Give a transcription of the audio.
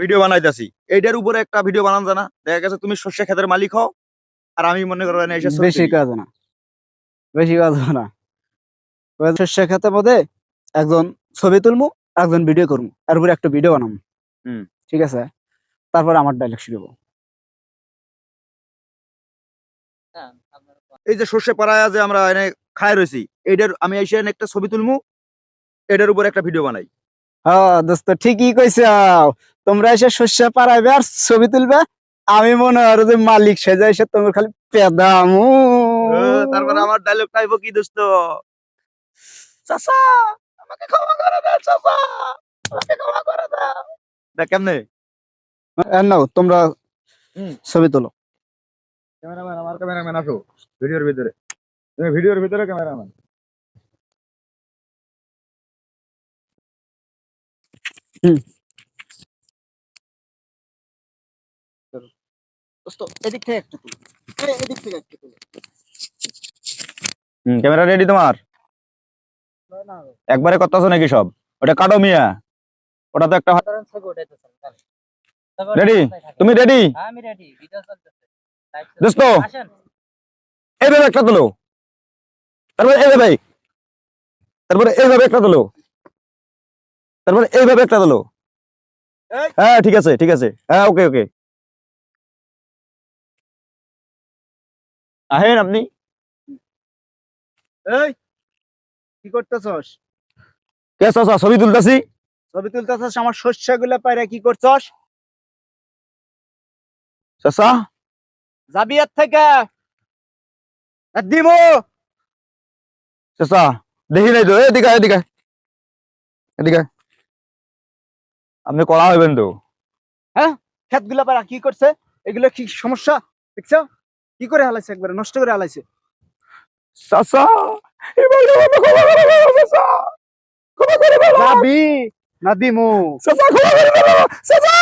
Video বানাইতাছি। এইটার উপরে একটা ভিডিও বানান জানা। দেখা গেছে তুমি শস্য ক্ষেতের মালিক হও আর আমি মনে করো না এসে বেশি কাজ না। বেশি কাজ না। ওই শস্য খেতে মধ্যে একজন ছবি তুলমু একজন ভিডিও করব এর উপরে একটা ভিডিও বানাবো হুম। ঠিক আছে? তারপর আমার শুরু হব। এই যে সর্ষে পাড়ায় যে আমরা এনে খায় রয়েছি এইটার আমি এসে এনে একটা ছবি তুলমু এটার উপর একটা ভিডিও বানাই। হ্যাঁ দোস্ত ঠিকই কইছে তোমরা এসে শস্য পারাইবে আর ছবি তুলবে আমি মনে হয় যে মালিক সেজে এসে তোমার খালি পেদামু। তারপরে আমার ডায়লগ টাইব কি দোস্ত? চাচা আমাকে ক্ষমা করে দাও চাচা। আমাকে ক্ষমা করে দাও দেখ কেমনে? নাও তোমরা হুম। ছবি তোলো। ক্যামেরাম্যান আমার ক্যামেরাম্যান আসো ভিডিওর ভিতরে। তুমি ভিডিওর ভিতরে ক্যামেরাম্যান। দোস্ত এদিক থেকে একটা তুলো। এদিক থেকে একটা তুলো। হুম ক্যামেরা রেডি তোমার? একবারে করতেছো নাকি সব? ওটা কাটো মিয়া। ওটা তো একটা রেডি তুমি রেডি আমি রেডি ভিডিও চলতেছে। দোস্ত এইভাবে একটা তোলো। তারপরে এইভাবে। তারপরে এইভাবে একটা তোলো। তারপরে এইভাবে একটা তোলো। হ্যাঁ ঠিক আছে ঠিক আছে। হ্যাঁ ওকে ওকে আহেন আপনি। এই কি করতেছস? কে চাচা ছবি তুলতাছি। ছবি তুলতেছস আমার শস্যগুলো পাইরা কি করছস? চাচা যাবি এর থেকে? আর দিমু। চাচা দেখি নাই তো এদিকে এদিকে। এদিকে আপনি কড়া হইবেন তো। ক্ষেতগুলো পাইরা কি করছে? এগুলো কি সমস্যা? দেখছ? কি করে হালাইছে একবারে? নষ্ট করে হালাইছে? চাচা যাবি না দিমু। চাচা।